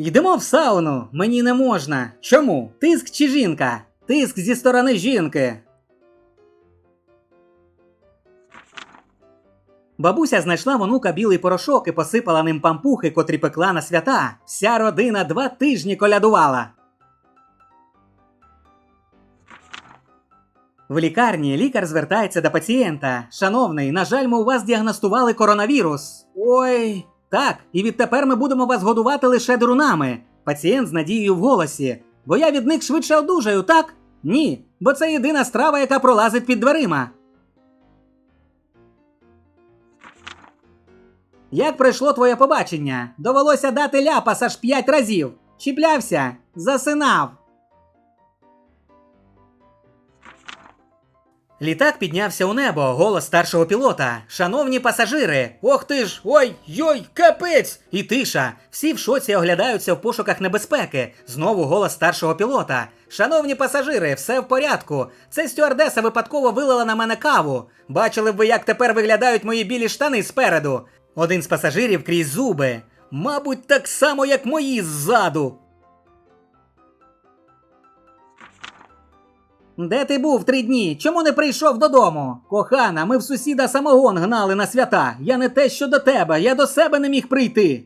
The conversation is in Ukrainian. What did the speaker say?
Йдемо в сауну. Мені не можна. Чому? Тиск чи жінка? Тиск зі сторони жінки. Бабуся знайшла онука білий порошок і посипала ним пампухи, котрі пекла на свята. Вся родина два тижні колядувала. В лікарні лікар звертається до пацієнта. Шановний, на жаль, ми у вас діагностували коронавірус. Ой, так, і відтепер ми будемо вас годувати лише дурунами. Пацієнт з надією в голосі. Бо я від них швидше одужаю, так? Ні, бо це єдина страва, яка пролазить під дверима. Як пройшло твоє побачення? Довелося дати ляпас аж п'ять разів. Чіплявся, засинав. Літак піднявся у небо, голос старшого пілота. Шановні пасажири, ох ти ж, ой, йой, капець! І тиша. Всі в шоці оглядаються в пошуках небезпеки. Знову голос старшого пілота. Шановні пасажири, все в порядку. Це стюардеса випадково вилила на мене каву. Бачили б ви, як тепер виглядають мої білі штани спереду. Один з пасажирів крізь зуби. Мабуть, так само, як мої ззаду. Де ти був три дні? Чому не прийшов додому? Кохана, ми в сусіда самогон гнали на свята. Я не те, що до тебе, я до себе не міг прийти.